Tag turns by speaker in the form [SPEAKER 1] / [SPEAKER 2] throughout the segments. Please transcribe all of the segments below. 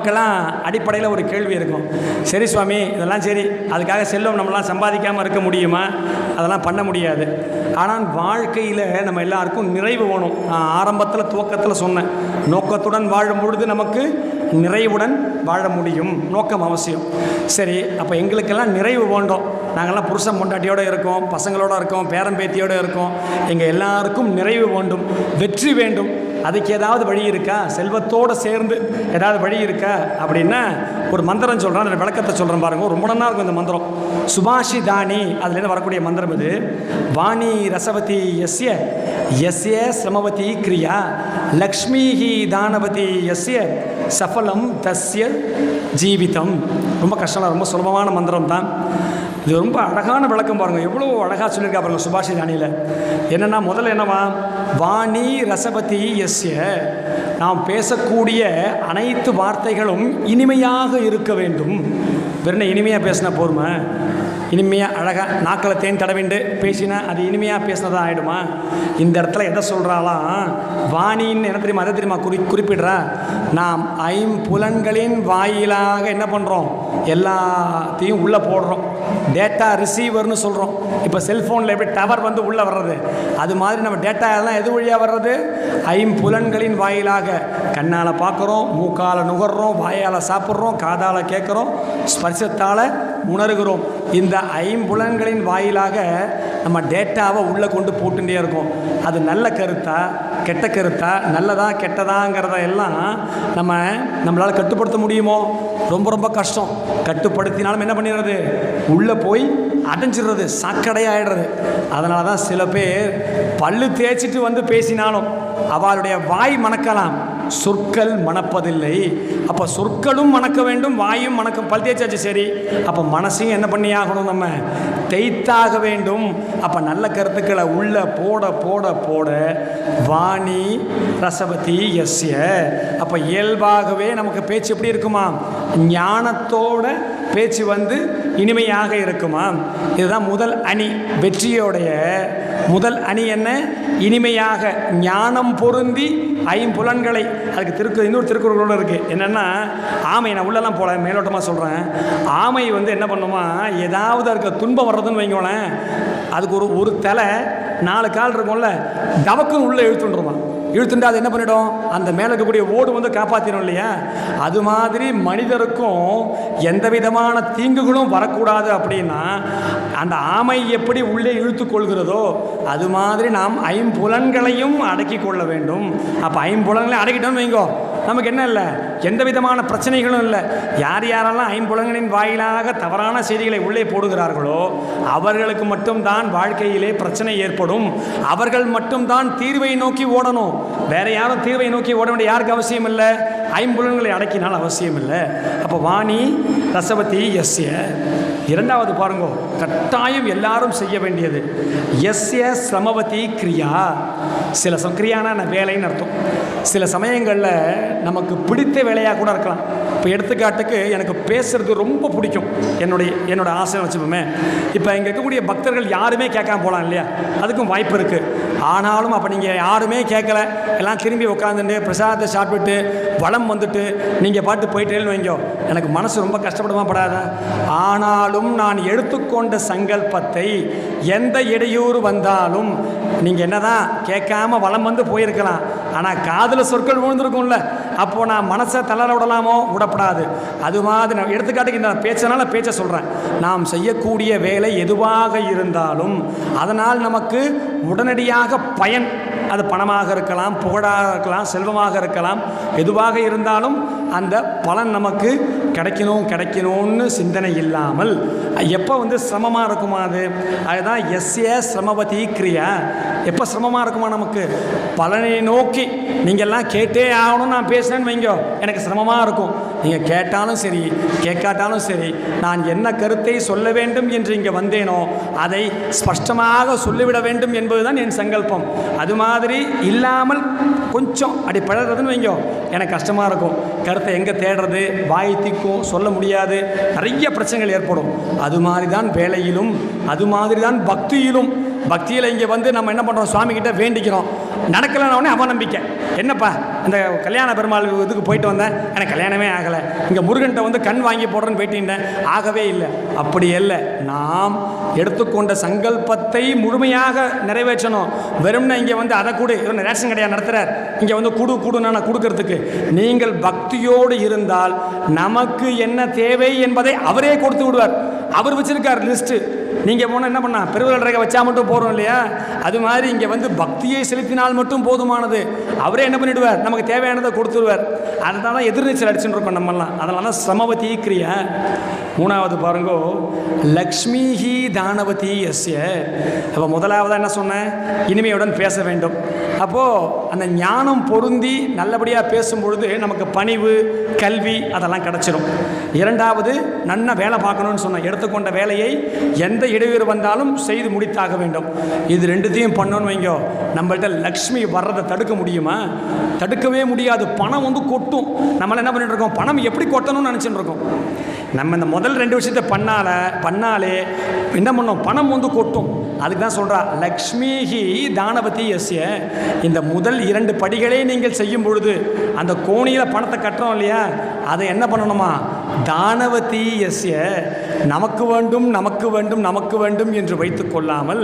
[SPEAKER 1] நமக்கெல்லாம் அடிப்படையில் ஒரு கேள்வி இருக்கும். சரி சுவாமி இதெல்லாம் சரி. அதுக்காக செல்வம் நம்மளாம் சம்பாதிக்காமல் இருக்க முடியுமா? அதெல்லாம் பண்ண முடியாது. ஆனால் வாழ்க்கையில் நம்ம எல்லாருக்கும் நிறைவு வேணும். நான் ஆரம்பத்தில் துவக்கத்தில் சொன்னேன். நோக்கத்துடன் வாழும் பொழுது நமக்கு நிறைவுடன் வாழ முடியும். நோக்கம் அவசியம். சரி அப்போ எங்களுக்கெல்லாம் நிறைவு வேண்டும். நாங்கள்லாம் புருஷன் பொண்டாட்டியோடு இருக்கோம் பசங்களோட இருக்கோம் பேரம்பேத்தியோடு இருக்கோம். எங்கள் எல்லாருக்கும் நிறைவு வேண்டும். வெற்றி வேண்டும். அதுக்கு ஏதாவது வழி இருக்கா? செல்வத்தோடு சேர்ந்து ஏதாவது வழி இருக்கா? அப்படின்னா ஒரு மந்திரம் சொல்கிறேன் அதில் விளக்கத்தை சொல்கிறேன் பாருங்க. ரொம்ப நல்லா இருக்கும் இந்த மந்திரம். சுபாஷி தானி அதுலேருந்து வரக்கூடிய மந்திரம் இது. வாணி ரசவதி எஸ்ய எஸ்ய சிரமவதி கிரியா. லக்ஷ்மிஹி தானவதி எஸ்ய சஃபலம் தஸ்ய ஜீவிதம். ரொம்ப கஷ்டம் ரொம்ப சுலபமான மந்திரம் தான் இது ரொம்ப அழகான விளக்கம் பாருங்கள் எவ்வளோ அழகாக சொல்லியிருக்கா பாருங்க சுபாஷி தானியில் என்னென்னா முதல்ல என்னவா? வாணி ரசபதி எஸ்ய. நாம் பேசக்கூடிய அனைத்து வார்த்தைகளும் இனிமையாக இருக்க வேண்டும். வெறும் இனிமையாக பேசினா போருமா? இனிமையாக அழகாக நாக்கில் தேன் தடவிண்டு பேசினா அது இனிமையாக பேசினதான் ஆகிடுமா இந்த இடத்துல எதை சொல்கிறாலாம் வாணின்னு என்ன தெரியுமா அதை தெரியுமா குறி குறிப்பிடுறா? நாம் ஐம்புலன்களின் வாயிலாக என்ன பண்ணுறோம் எல்லாத்தையும் உள்ளே போடுறோம். டேட்டா ரிசீவர்னு சொல்கிறோம் இப்போ செல்ஃபோனில் எப்படி டவர் வந்து உள்ளே வர்றது? அது மாதிரி நம்ம டேட்டா எல்லாம் எது வழியாக வர்றது? ஐம்புலன்களின் வாயிலாக. கண்ணால் பார்க்குறோம் மூக்கால் நுகர்றோம் வாயால் சாப்பிட்றோம் காதால் கேட்குறோம் ஸ்பர்சத்தால் உணர்கிறோம். இந்த ஐம்புலன்களின் வாயிலாக நம்ம டேட்டாவை உள்ளே கொண்டு போட்டுட்டே இருக்கோம். அது நல்ல கருத்தா கெட்ட கருத்தா நல்லதா கெட்டதாங்கிறத எல்லாம் நம்ம நம்மளால் கட்டுப்படுத்த முடியுமோ? ரொம்ப ரொம்ப கஷ்டம். கட்டுப்படுத்தினாலும் என்ன பண்ணிடுறது? உள்ளே போய் அடைஞ்சிடுறது சாக்கடையாயிடுறது. அதனால தான் சில பேர் பல்லு தேய்ச்சிட்டு வந்து பேசினாலும் அவளுடைய வாய் மணக்கலாம். சொற்கள் மணப்பதில்லை. அப்போ சொற்களும் மணக்க வேண்டும் வாயும் மணக்கும். பல் தேய்ச்சாச்சு சரி. அப்போ மனசையும் என்ன பண்ணி ஆகணும் நம்ம? தைத்தாக வேண்டும். அப்போ நல்ல கருத்துக்களை உள்ள போட போட போட வாணி ரசபதி எஸ்ய. அப்போ இயல்பாகவே நமக்கு பேச்சு எப்படி இருக்குமா? ஞானத்தோட பேச்சு வந்து இனிமையாக இருக்குமா இதுதான் முதல் அணி வெற்றியோடைய முதல் அணி என்ன? இனிமையாக ஞானம் பொருந்தி ஐம்புலன்களை அதுக்கு திருக்கு இன்னொரு திருக்குறளோடு இருக்குது என்னென்னா ஆமை நான் உள்ளெல்லாம் போல மேலோட்டமாக சொல்கிறேன் ஆமை வந்து என்ன பண்ணுமா? ஏதாவது இருக்க துன்பம் வர்றதுன்னு வைங்களேன். அதுக்கு ஒரு ஒரு தலை நாலு கால் இருக்கும்ல தவக்குன்னு உள்ளே இழுத்துட்டுருவான் இழுத்துண்டா அது என்ன பண்ணிடும்? அந்த மேலே இருக்கக்கூடிய ஓடு வந்து காப்பாற்றிடும் இல்லையா? அது மாதிரி மனிதருக்கும் எந்த விதமான தீங்குகளும் வரக்கூடாது அப்படின்னா அந்த ஆமை எப்படி உள்ளே இழுத்து கொள்கிறதோ அது மாதிரி நாம் ஐம்புலன்களையும் அடக்கி கொள்ள வேண்டும். அப்போ ஐம்புலன்களை அடக்கிட்டோம்னு வைங்கோ. நமக்கு என்ன இல்லை? எந்த விதமான பிரச்சனைகளும் இல்லை. யார் யாரெல்லாம் ஐம்புலங்களின் வாயிலாக தவறான செய்திகளை உள்ளே போடுகிறார்களோ அவர்களுக்கு மட்டும்தான் வாழ்க்கையிலே பிரச்சனை ஏற்படும். அவர்கள் மட்டும்தான் தீர்வை நோக்கி ஓடணும். வேற யாரும் தீர்வை நோக்கி ஓட வேண்டிய யாருக்கு அவசியம் இல்லை? ஐம்புலன்களை அடக்கினால் அவசியம் இல்லை அப்போ வாணி ரசவதி எஸ்ய. இரண்டாவது பாருங்க கட்டாயம் எல்லாரும் செய்ய வேண்டியது. எஸ்ய சமவதி கிரியா. சில சம் கிரியானா வேலைன்னு அர்த்தம். சில சமயங்களில் நமக்கு பிடித்த வேலையாக கூட இருக்கலாம். இப்போ எடுத்துக்காட்டுக்கு எனக்கு பேசுறது ரொம்ப பிடிக்கும். என்னுடைய என்னோட ஆசை வச்சுப்போமே இப்போ இங்கே இருக்கக்கூடிய பக்தர்கள் யாருமே கேட்காம போகலாம் இல்லையா? அதுக்கும் வாய்ப்பு இருக்குது ஆனாலும் அப்போ நீங்கள் யாருமே கேட்கல எல்லாம் திரும்பி உட்காந்துட்டு பிரசாதத்தை சாப்பிட்டுட்டு வளம் வந்துட்டு நீங்கள் பாட்டு போயிட்டேன்னு வைங்கோ. எனக்கு மனசு ரொம்ப கஷ்டப்படுமா படாதா. ஆனாலும் நான் எடுத்துக்கொண்ட சங்கல்பத்தை எந்த இடையூறு வந்தாலும் நீங்கள் என்ன தான் கேட்காம வளம் வந்து போயிருக்கலாம். ஆனால் காதில் சொற்கள் விழுந்திருக்கும்ல. அப்போ நான் மனசை தளர விடலாமோ? விடப்படாது. அது மாதிரி நான் எடுத்துக்காட்டுக்கு இந்த பேச்சனால பேச்ச சொல்கிறேன் நாம் செய்யக்கூடிய வேலை எதுவாக இருந்தாலும் அதனால் நமக்கு உடனடியாக பயன். அது பணமாக இருக்கலாம் புகழாக இருக்கலாம் செல்வமாக இருக்கலாம். எதுவாக இருந்தாலும் அந்த பலன் நமக்கு கிடைக்கணும் கிடைக்கணும்னு சிந்தனை இல்லாமல் எப்போ வந்து சிரமமாக இருக்குமா அது? அதுதான் எஸ்ஏ சிரமபதி கிரியா. எப்போ சிரமமாக இருக்குமா நமக்கு? பலனை நோக்கி. நீங்கள்லாம் கேட்டே ஆகணும்னு நான் பேசுகிறேன்னு வைங்கோ. எனக்கு சிரமமாக இருக்கும். நீங்கள் கேட்டாலும் சரி கேட்காட்டாலும் சரி நான் என்ன கருத்தை சொல்ல வேண்டும் என்று இங்கே வந்தேனோ அதை ஸ்பஷ்டமாக சொல்லிவிட வேண்டும் என்பதுதான் என் சங்கல்பம். அது மாதிரி இல்லாமல் கொஞ்சம் அப்படி பழகிறதுன்னு வைங்கோ. எனக்கு கஷ்டமாக இருக்கும். கருத்தை எங்கே தேடுறது? வாய் இருக்கும் சொல்ல முடியாது. நிறைய பிரச்சனைகள் ஏற்படும். அது மாதிரி தான் வேலையிலும் அது மாதிரி தான் பக்தியிலும். பக்தியில் இங்கே வந்து நம்ம என்ன பண்ணுறோம் சுவாமிகிட்ட வேண்டிக்கிறோம். நடக்கலைன்னா அவநம்பிக்கை. என்னப்பா இந்த கல்யாண பெருமாள் இதுக்கு போயிட்டு வந்தேன். எனக்கு கல்யாணமே ஆகலை. இங்கே முருகன்ட்ட வந்து கண் வாங்கி போடுறேன்னு போயிட்டேன் ஆகவே இல்லை. அப்படி இல்லை நாம் எடுத்துக்கொண்ட சங்கல்பத்தை முழுமையாக நிறைவேற்றணும். வெறும்னா இங்கே வந்து அதை கொடு. இவன் ரேஷன் கடையாக நடத்துகிறார் இங்கே வந்து குடு கூடுன்னு நான் கொடுக்கறதுக்கு. நீங்கள் பக்தியோடு இருந்தால் நமக்கு என்ன தேவை என்பதை அவரே கொடுத்து விடுவார். அவர் வச்சிருக்கார் லிஸ்ட்டு. நீங்கள் போனால் என்ன பண்ணா பெருவிரல் ரேகை வச்சா மட்டும் போகிறோம் இல்லையா? அது மாதிரி இங்கே வந்து பக்தியை செலுத்தினால் மட்டும் போதுமானது. அவரே என்ன பண்ணிடுவார்? நமக்கு தேவையானதை கொடுத்துருவார். அதனால தான் எதிர்நீச்சல் அடிச்சுட்டு இருக்கோம் நம்மெல்லாம். அதனால தான் சமவதி கிரியா. மூணாவது பாருங்கோ. லக்ஷ்மிஹி தானவதி எஸ்ய. அப்போ முதலாவதாக என்ன சொன்னேன்? இனிமையுடன் பேச வேண்டும். அப்போது அந்த ஞானம் பொருந்தி நல்லபடியாக பேசும் பொழுது நமக்கு பணிவு கல்வி அதெல்லாம் கிடச்சிரும். இரண்டாவது நன்னா வேலை பார்க்கணும்னு சொன்னேன் எடுத்துக்கொண்ட வேலையை எந்த இடையூறு வந்தாலும் செய்து முடித்தாக வேண்டும். இது ரெண்டுத்தையும் பண்ணணும்னு வைங்கோ நம்மள்கிட்ட லக்ஷ்மி வர்றதை தடுக்க முடியுமா? தடுக்கவே முடியாது. பணம் வந்து கொட்டும். நம்மளை என்ன பண்ணிட்டு இருக்கோம்? பணம் எப்படி கொட்டணும்னு நினச்சிட்டு இருக்கோம். நம்ம இந்த முதல் ரெண்டு விஷயத்தை பண்ணால பண்ணாலே என்ன பண்ணோம்? பணம் வந்து கொட்டும். அதுக்கு தான் சொல்கிறா லக்ஷ்மிஹி தானபதி எஸ்ய இந்த முதல் இரண்டு படிகளே நீங்கள் செய்யும் பொழுது அந்த கோணியில் பணத்தை கட்டுறோம் இல்லையா? அதை என்ன பண்ணணுமா? தானவ தானவதி எஸ்ய நமக்கு வேண்டும் நமக்கு வேண்டும் நமக்கு வேண்டும் என்று வைத்து கொள்ளாமல்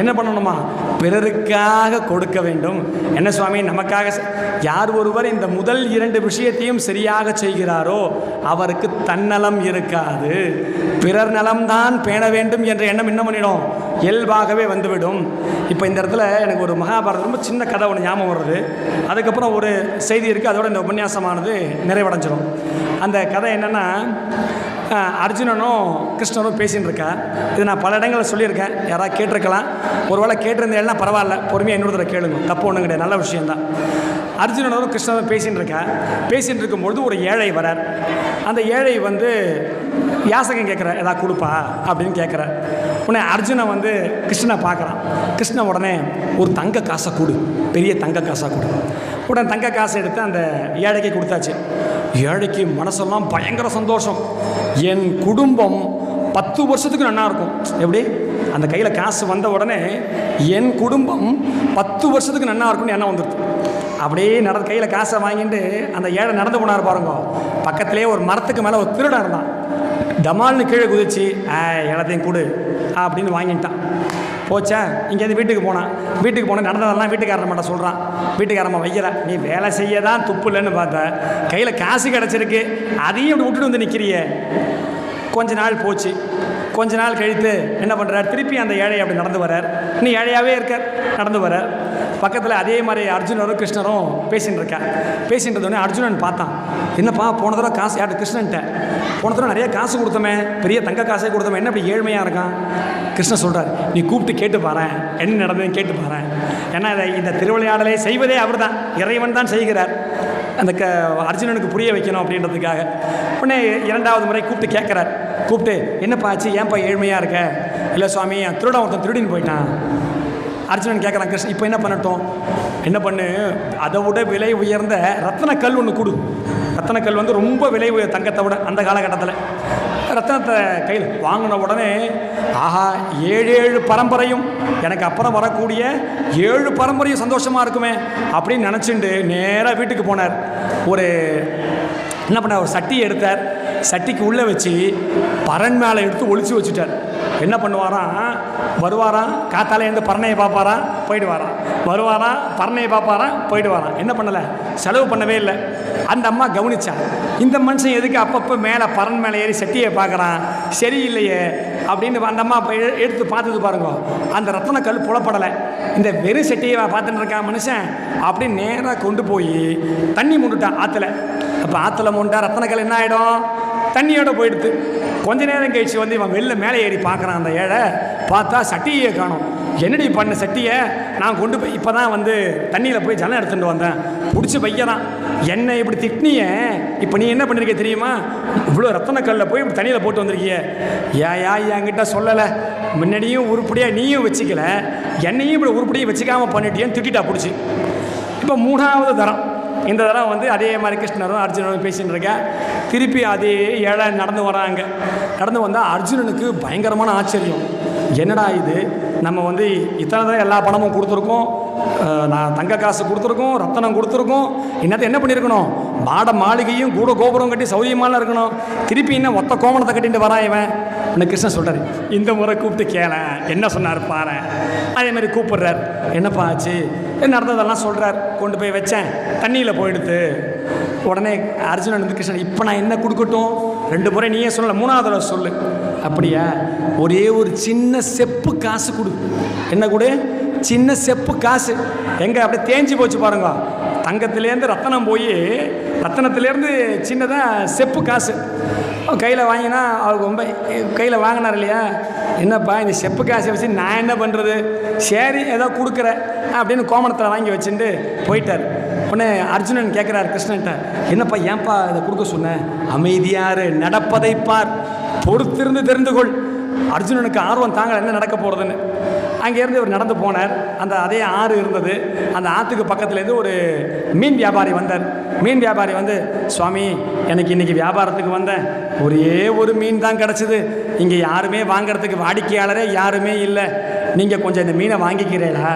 [SPEAKER 1] என்ன பண்ணணுமா? பிறருக்காக கொடுக்க வேண்டும். என்ன சுவாமி? நமக்காக யார் ஒருவர் இந்த முதல் இரண்டு விஷயத்தையும் சரியாக செய்கிறாரோ அவருக்கு தன்னலம் இருக்காது. பிறர் நலம்தான் பேண வேண்டும் என்ற எண்ணம் என்ன பண்ணிடும். இயல்பாகவே வந்துவிடும். இப்போ இந்த இடத்துல எனக்கு ஒரு மகாபாரதம் ரொம்ப சின்ன கதை ஒன்று ஞாபகம் வருது. அதுக்கப்புறம் ஒரு செய்தி இருக்குது அதோட இந்த உபன்யாசமானது நிறைவடைஞ்சிடும் அந்த கதை என்னென்னா அர்ஜுனனும் கிருஷ்ணரும் பேசின்னு இருக்கேன் இது நான் பல இடங்களில் சொல்லியிருக்கேன். யாராவது கேட்டிருக்கலாம். ஒருவேளை கேட்டிருந்தேன்னா பரவாயில்ல. பொறுமையாக இன்னொரு தடவை கேளுங்க. தப்பு ஒன்றும் கிடையாது. நல்ல விஷயந்தான் அர்ஜுனனும் கிருஷ்ணரும் பேசின்னு இருக்கா பேசின்னு இருக்கும்பொழுது ஒரு ஏழை வரார். அந்த ஏழை வந்து யாசகம் கேட்குற ஏதாவது கொடுப்பா? அப்படின்னு கேட்குற. உடனே அர்ஜுனன் வந்து கிருஷ்ணனை பார்க்குறான். கிருஷ்ண உடனே ஒரு தங்க காசை கொடு. பெரிய தங்க காசாக கொடு. உடனே தங்க காசை எடுத்து அந்த ஏழைக்கு கொடுத்தாச்சு. ஏழைக்கு மனசெல்லாம் பயங்கர சந்தோஷம். என் குடும்பம் பத்து வருஷத்துக்கு நல்லா இருக்கும். எப்படி? அந்த கையில் காசு வந்த உடனே என் குடும்பம் பத்து வருஷத்துக்கு நல்லா இருக்கும்னு எண்ணம் வந்துடுது அப்படியே நடந்த கையில் காசை வாங்கிட்டு அந்த ஏழை நடந்து போனார் பாருங்க. பக்கத்திலே ஒரு மரத்துக்கு மேலே ஒரு திருடன் இருந்தான். டமால்னு கீழே குதிச்சு ஆ எல்லாத்தையும் கொடு அப்படின்னு வாங்கிட்டான். போச்சா இங்கேருந்து வீட்டுக்கு போனான் வீட்டுக்கு போனால் நடந்ததெல்லாம் வீட்டுக்காரன் மட்டும் சொல்கிறான் வீட்டுக்காரம்மா வைக்கல. நீ வேலை செய்ய தான் துப்பு இல்லைன்னு பார்த்த. கையில் காசு கிடச்சிருக்கு. அதையும் இப்படி விட்டுட்டு வந்து நிற்கிறியே கொஞ்ச நாள் போச்சு. கொஞ்ச நாள் கழித்து என்ன பண்ணுறார் திருப்பி அந்த ஏழை அப்படி நடந்து வரார் இன்னும் ஏழையாகவே இருக்கார். நடந்து வரார் பக்கத்தில் அதே மாதிரி அர்ஜுனரும் கிருஷ்ணரும் பேசின்னு இருக்கா பேசின்றது இருந்தோடனே அர்ஜுனன் பார்த்தான். என்னப்பா போன தடவை காசு யார்கிட்ட? கிருஷ்ணன்ட்ட. போன தடவை நிறைய காசு கொடுத்தோமே பெரிய தங்க காசே கொடுத்தோமே என்ன இப்படி ஏழ்மையாக இருக்கான்? கிருஷ்ணன் சொல்கிறார் நீ கூப்பிட்டு கேட்டு பாரேன் என்ன நடந்ததுன்னு கேட்டு பாரேன். ஏன்னா இதை இந்த திருவிளையாடலை செய்வதே அவர் தான் இறைவன் தான் செய்கிறார். அந்த க அர்ஜுனனுக்கு புரிய வைக்கணும் அப்படின்றதுக்காக. உடனே இரண்டாவது முறை கூப்பிட்டு கேட்குறார். கூப்பிட்டு என்னப்பா ஆச்சு? ஏன்ப்பா ஏழ்மையாக இருக்க? இல்லை சுவாமி என் திருடன் ஒருத்தன் திருடின்னு போயிட்டான். அர்ஜுனன் கேட்குறான் கிருஷ்ணன் இப்போ என்ன பண்ணட்டும்? என்ன பண்ணு? அதை விட விலை உயர்ந்த ரத்தன கல் ஒன்று கொடு. ரத்தனக்கல் வந்து ரொம்ப விலை தங்கத்தை விட அந்த காலகட்டத்தில். ரத்தனத்தை கையில் வாங்கின உடனே ஆஹா ஏழு ஏழு பரம்பரையும் எனக்கு அப்புறம் வரக்கூடிய ஏழு பரம்பரையும் சந்தோஷமாக இருக்குமே அப்படின்னு நினச்சிண்டு நேராக வீட்டுக்கு போனார். ஒரு என்ன பண்ணார்? ஒரு சட்டியை எடுத்தார். சட்டிக்கு உள்ளே வச்சு பரண் மேலே எடுத்து ஒழிச்சு வச்சுட்டார். என்ன பண்ணுவாராம் வருவாராம் காத்தால இருந்து பரணையை பார்ப்பாராம் போயிட்டு வாராம் வருவாராம் பரணையை பார்ப்பாராம் போயிட்டு வாராம் என்ன பண்ணலை? செலவு பண்ணவே இல்லை. அந்த அம்மா கவனிச்சா இந்த மனுஷன் எதுக்கு அப்பப்போ மேலே பரன் மேலே ஏறி செட்டியை பார்க்குறான்? சரியில்லையே அப்படின்னு அந்த அம்மா எ- எடுத்து பார்த்தது பாருங்க. அந்த ரத்தன கல் புலப்படலை. இந்த வெறும் செட்டியை பார்த்துட்டு இருக்கான் மனுஷன் அப்படி நேராக கொண்டு போய் தண்ணி மூண்டுட்டான் ஆற்றுல அப்போ ஆற்றுல மூண்டா ரத்தனக்கல் என்ன ஆகிடும் தண்ணியோட போயிடுது. கொஞ்ச நேரம் கழிச்சு வந்து இவன் வெளில மேலே ஏறி பார்க்குறான் அந்த ஏழை. பார்த்தா சட்டியை காணும். என்னடி பண்ண சட்டியை? நான் கொண்டு போய் இப்போ தான் வந்து தண்ணியில் போய் ஜலம் எடுத்துகிட்டு வந்தேன். பிடிச்ச பையன் தான் என்னை இப்படி திட்டினிய? இப்போ நீ என்ன பண்ணிருக்க தெரியுமா? இவ்வளோ ரத்தனக்கல்ல போய் இப்படி தண்ணியில் போட்டு வந்திருக்கிய. ஏயா என்கிட்ட சொல்லலை. முன்னாடியும் உருப்படியாக நீயும் வச்சுக்கல. என்னையும் இப்படி உருப்படியாக வச்சுக்காமல் பண்ணிட்டியேன்னு திட்டிட்டா பிடிச்சி. இப்போ மூணாவது தரம். இந்த தரம் வந்து அதே மாதிரி கிருஷ்ணரும் அர்ஜுனரும் பேசின்னு இருக்கேன் திருப்பி அதே ஏழை நடந்து வராங்க. நடந்து வந்தால் அர்ஜுனனுக்கு பயங்கரமான ஆச்சரியம். என்னடா இது? நம்ம வந்து இத்தனை தான் எல்லா பணமும் கொடுத்துருக்கோம். நான் தங்க காசு கொடுத்துருக்கோம் ரத்தனம் கொடுத்துருக்கோம். என்னத்தை என்ன பண்ணியிருக்கணும்? மாட மாளிகையும் கூட கோபுரம் கட்டி சௌரியமாலாம் இருக்கணும். திருப்பி என்ன ஒத்த கோமணத்தை கட்டிட்டு வரான் இவன்? உனக்கு கிருஷ்ணன் சொல்கிறார் இந்த முறை கூப்பிட்டு கேள. என்ன சொன்னார் பாரு. அதே மாதிரி கூப்பிடுறார். என்னப்பா ஆச்சு? என்ன நடந்ததெல்லாம் சொல்கிறார் கொண்டு போய் வச்சேன். தண்ணியில் போயிடுத்து உடனே அர்ஜுனன் வந்து கிருஷ்ணன் இப்போ நான் என்ன கொடுக்கட்டும்? ரெண்டு முறை நீயே சொல்லல மூணாவது தடவை சொல்லு. அப்படியா? ஒரே ஒரு சின்ன செப்பு காசு கொடு. என்ன கொடு? சின்ன செப்பு காசு. எங்கே அப்படியே தேஞ்சு போச்சு பாருங்க. தங்கத்துலேருந்து ரத்தனம் போய் ரத்தனத்துலேருந்து சின்னதாக செப்பு காசு. கையில் வாங்கினா அவருக்கு ரொம்ப கையில் வாங்கினார் இல்லையா? என்னப்பா இந்த செப்பு காசை வச்சு நான் என்ன பண்ணுறது சரி ஏதோ கொடுக்குற அப்படின்னு கோமணத்தில் வாங்கி வச்சுட்டு போயிட்டார். உடனே அர்ஜுனன் கேட்குறாரு கிருஷ்ணன்ட்ட என்னப்பா ஏன்பா இதை கொடுக்க சொன்னேன் அமைதியாரு நடப்பதை பார். பொறுத்திருந்து தெரிந்து கொள். அர்ஜுனனுக்கு ஆர்வம் தாங்க என்ன நடக்க போகிறதுன்னு அங்கேருந்து இவர் நடந்து போனார். அந்த அதே ஆறு இருந்தது. அந்த ஆற்றுக்கு பக்கத்துலேருந்து ஒரு மீன் வியாபாரி வந்தார். மீன் வியாபாரி வந்து சுவாமி எனக்கு இன்றைக்கி வியாபாரத்துக்கு வந்தேன் ஒரே ஒரு மீன் தான் கிடச்சிது. இங்கே யாருமே வாங்குறதுக்கு வாடிக்கையாளரே யாருமே இல்லை. நீங்கள் கொஞ்சம் இந்த மீனை வாங்கிக்கிறீங்களா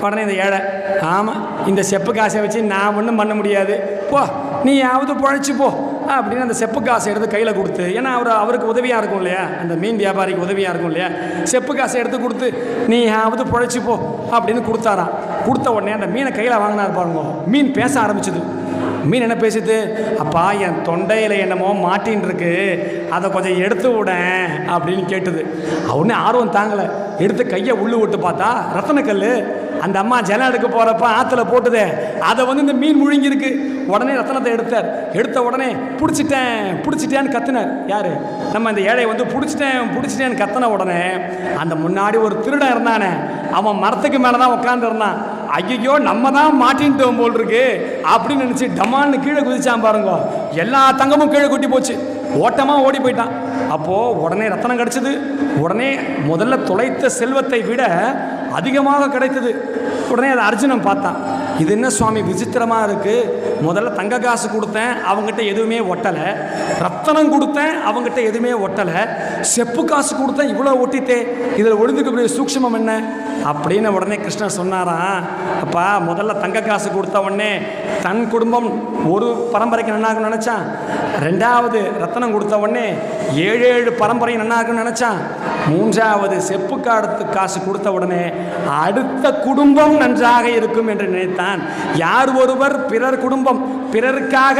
[SPEAKER 1] உடனே இந்த ஏழை. ஆமாம் இந்த செப்பு காசை வச்சு நான் ஒன்றும் பண்ண முடியாது. போ நீயாவது பழைச்சி போ. அப்படின்னு அந்த செப்பு காசை எடுத்து கையில் கொடுத்து ஏன்னா அவர் அவருக்கு உதவியாக இருக்கும் இல்லையா? அந்த மீன் வியாபாரிக்கு உதவியாக இருக்கும் இல்லையா? செப்பு காசை எடுத்து கொடுத்து நீ யாவது பழைச்சி போ அப்படின்னு கொடுத்தாராம். கொடுத்த உடனே அந்த மீனை கையில் வாங்கினார் பாருங்க. மீன் பேச ஆரம்பிச்சது. மீன் என்ன பேசுது? அப்பா என் தொண்டையில் என்னமோ மாட்டின்னு இருக்கு அதை கொஞ்சம் எடுத்து விட அப்படின்னு கேட்டது. அவனே ஆர்வம் தாங்கலை. எடுத்து கையை உள்ளு விட்டு பார்த்தா ரத்தனக்கல் அந்த அம்மா ஜலம் எடுக்க போகிறப்ப ஆற்றுல போட்டுதே. அதை வந்து இந்த மீன் முழுங்கிருக்கு உடனே ரத்தனத்தை எடுத்தார். எடுத்த உடனே பிடிச்சிட்டேன் பிடிச்சிட்டேன்னு கத்துனார். யார்? நம்ம இந்த ஏழை வந்து பிடிச்சிட்டேன் பிடிச்சிட்டேன்னு கத்தின உடனே அந்த முன்னாடி ஒரு திருடன் இருந்தானே அவன் மரத்துக்கு மேலே தான் உட்காந்துருந்தான் ஐயோ நம்ம தான் மாட்டின்ட்டோம் போல் இருக்கு அப்படின்னு நினச்சி டமால்னு கீழே குதிச்சான் பாருங்க. எல்லா தங்கமும் கீழே கொட்டி போச்சு. ஓட்டமாக ஓடி போயிட்டான். அப்போது உடனே ரத்தனம் கிடச்சிது. உடனே முதல்ல தொலைத்த செல்வத்தை விட அதிகமாக கிடைத்தது. உடனே அதை அர்ஜுனன் பார்த்தான். இது என்ன சுவாமி விசித்திரமாக இருக்குது முதல்ல தங்க காசு கொடுத்தேன் அவங்ககிட்ட எதுவுமே ஒட்டலை. ரத்தனம் கொடுத்தேன் அவங்ககிட்ட எதுவுமே ஒட்டலை. செப்பு காசு கொடுத்தேன் இவ்வளோ ஒட்டித்தே. இதில் ஒழுந்துக்கக்கூடிய சூக்ஷமம் என்ன? அப்படின்னு உடனே கிருஷ்ணர் சொன்னாராம் அப்பா முதல்ல தங்க காசு கொடுத்த உடனே தன் குடும்பம் ஒரு பரம்பரைக்கு நன்னாகணும்னு நினச்சான். ரெண்டாவது ரத்தனம் கொடுத்த உடனே ஏழு ஏழு பரம்பரை நன்னாகணும்னு நினச்சான். மூன்றாவது செப்பு காடத்து காசு கொடுத்த உடனே அடுத்த குடும்பம் நன்றாக இருக்கும் என்று நினைத்தான். யார் ஒருவர் பிறர் குடும்பம் பிறருக்காக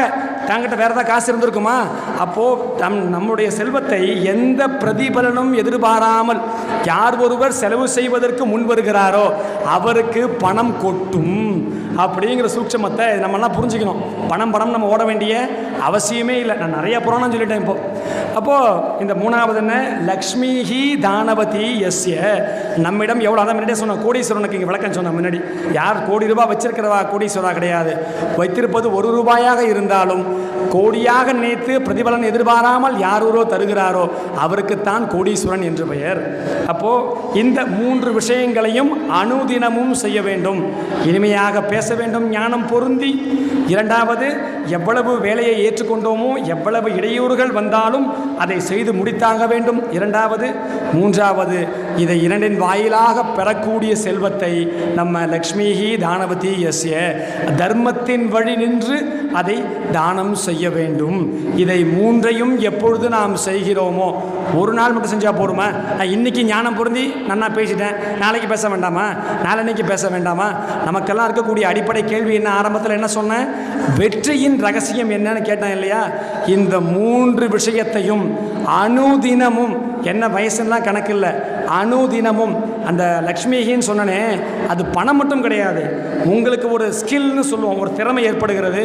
[SPEAKER 1] தங்கிட்ட வேற ஏதாவது காசு இருந்திருக்குமா? அப்போது தம் நம்முடைய செல்வத்தை எந்த பிரதிபலனும் எதிர்பாராமல் யார் ஒருவர் செலவு செய்வதற்கு முன் வருகிறாரோ அவருக்கு பணம் கொட்டும் அப்படிங்கிற சூட்சமத்தை நம்மலாம் புரிஞ்சுக்கணும். பணம் பணம் நம்ம ஓட வேண்டிய அவசியமே இல்லை. நான் நிறைய புராணம் சொல்லிட்டேன் இப்போ. அப்போது இந்த மூணாவது என்ன? லக்ஷ்மிஹி தானவதி எஸ்ய நம்மிடம் எவ்வளோ அதான் முன்னாடியே சொன்னோம். கோடீஸ்வரனுக்கு இங்கே விளக்கம் சொன்ன முன்னாடி. யார் கோடி ரூபாய் வச்சிருக்கிறவா? கோடீஸ்வரா கிடையாது. வைத்திருப்பது ஒரு ரூபாயாக இருந்தாலும் கோடியாக நினைத்து பிரதிபலன் எதிர்பாராமல் யாரூரோ தருகிறாரோ அவருக்குத்தான் கோடீஸ்வரன் என்று பெயர். அப்போ இந்த மூன்று விஷயங்களையும் அனுதினமும் செய்ய வேண்டும். இனிமையாக பேச வேண்டும் ஞானம் பொருந்தி. இரண்டாவது எவ்வளவு வேலையை ஏற்றுக்கொண்டோமோ எவ்வளவு இடையூறுகள் வந்தாலும் அதை செய்து முடித்தாக வேண்டும். இரண்டாவது மூன்றாவது இதை இரண்டின் வாயிலாக பெறக்கூடிய செல்வத்தை நம்ம லக்ஷ்மிஹி தானவதி எஸ்ய தர்மத்தின் வழி நின்று அதை தானம் செய்ய வேண்டும். இதை மூன்றையும் எப்பொழுது நாம் செய்கிறோமோ ஒரு நாள் மட்டும் செஞ்சால் போடுமா நான் இன்னைக்கு ஞானம் பொருந்தி நன்னா பேசிட்டேன். நாளைக்கு பேச வேண்டாமா? நாளன்னைக்கு பேச வேண்டாமா? நமக்கெல்லாம் இருக்கக்கூடிய அடிப்படை கேள்வி என்ன? ஆரம்பத்தில் என்ன சொன்னேன்? வெற்றியின் ரகசியம் என்னன்னு கேட்டேன் இல்லையா? இந்த மூன்று விஷயத்தையும் அணுதினமும் என்ன வயசுலாம் கணக்கு இல்லை அணுதினமும் அந்த லக்ஷ்மிகின்னு சொன்னனே அது பணம் மட்டும் கிடையாது. உங்களுக்கு ஒரு ஸ்கில்னு சொல்லுவோம் ஒரு திறமை ஏற்படுகிறது.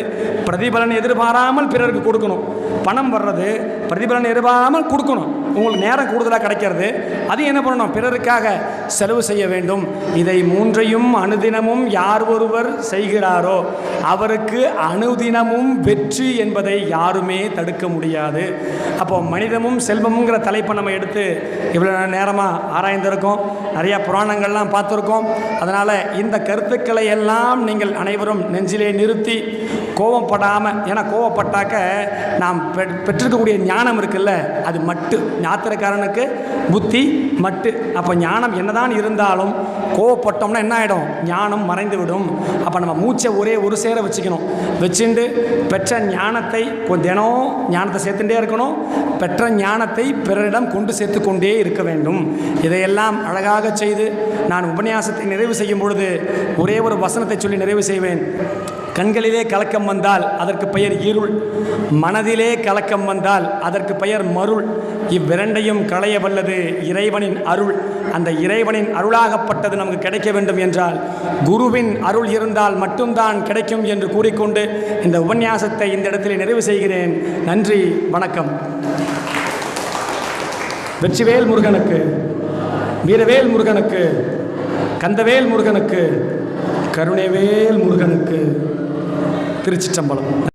[SPEAKER 1] பிரதிபலன் எதிர்பாராமல் பிறருக்கு கொடுக்கணும். பணம் வர்றது பிரதிபலன் எதிர்பாராமல் கொடுக்கணும். உங்களுக்கு நேரம் கூடுதலாக கிடைக்கிறது. அது என்ன பண்ணணும்? பிறருக்காக செலவு செய்ய வேண்டும். இதை மூன்றையும் அனுதினமும் யார் ஒருவர் செய்கிறாரோ அவருக்கு அனுதினமும் வெற்றி என்பதை யாருமே தடுக்க முடியாது. அப்போ மனிதமும் செல்வமுங்கிற தலைப்பை நம்ம எடுத்து இவ்வளோ நேரமாக ஆராய்ந்திருக்கோம். நிறையா புராணங்கள்லாம் பார்த்துருக்கோம். அதனால் இந்த கருத்துக்களை எல்லாம் நீங்கள் அனைவரும் நெஞ்சிலே நிறுத்தி கோவப்படாமல் ஏன்னா கோவப்பட்டாக்க நாம் பெ பெற்றிருக்கக்கூடிய ஞானம் இருக்குல்ல அது மட்டு. ஞாத்திரக்காரனுக்கு புத்தி மட்டு. அப்போ ஞானம் என்னதான் இருந்தாலும் கோவப்பட்டோம்னா என்ன ஆகிடும் ஞானம் மறைந்து விடும் அப்போ நம்ம மூச்சை ஒரே ஒரு சேர வச்சுக்கணும். வச்சுண்டு பெற்ற ஞானத்தை தினம் ஞானத்தை சேர்த்துட்டே இருக்கணும். பெற்ற ஞானத்தை பிறரிடம் கொண்டு சேர்த்து கொண்டே இருக்க வேண்டும். இதையெல்லாம் அழகாக செய்து நான் உபன்யாசத்தை நிறைவு செய்யும் பொழுது ஒரே ஒரு வசனத்தை சொல்லி நிறைவு செய்வேன். கண்களிலே கலக்கம் வந்தால் அதற்கு பெயர் இருள் மனதிலே கலக்கம் வந்தால் அதற்கு பெயர் மருள். இவ்விரண்டையும் களைய வல்லது இறைவனின் அருள். அந்த இறைவனின் அருளாகப்பட்டது நமக்கு கிடைக்க வேண்டும் என்றால் குருவின் அருள் இருந்தால் மட்டும்தான் கிடைக்கும் என்று கூறிக்கொண்டு இந்த உபன்யாசத்தை இந்த இடத்திலே நிறைவு செய்கிறேன். நன்றி வணக்கம். வெற்றிவேல் முருகனுக்கு வீரவேல் முருகனுக்கு கந்தவேல் முருகனுக்கு கருணைவேல் முருகனுக்கு. திருச்சிச்சம்பளம்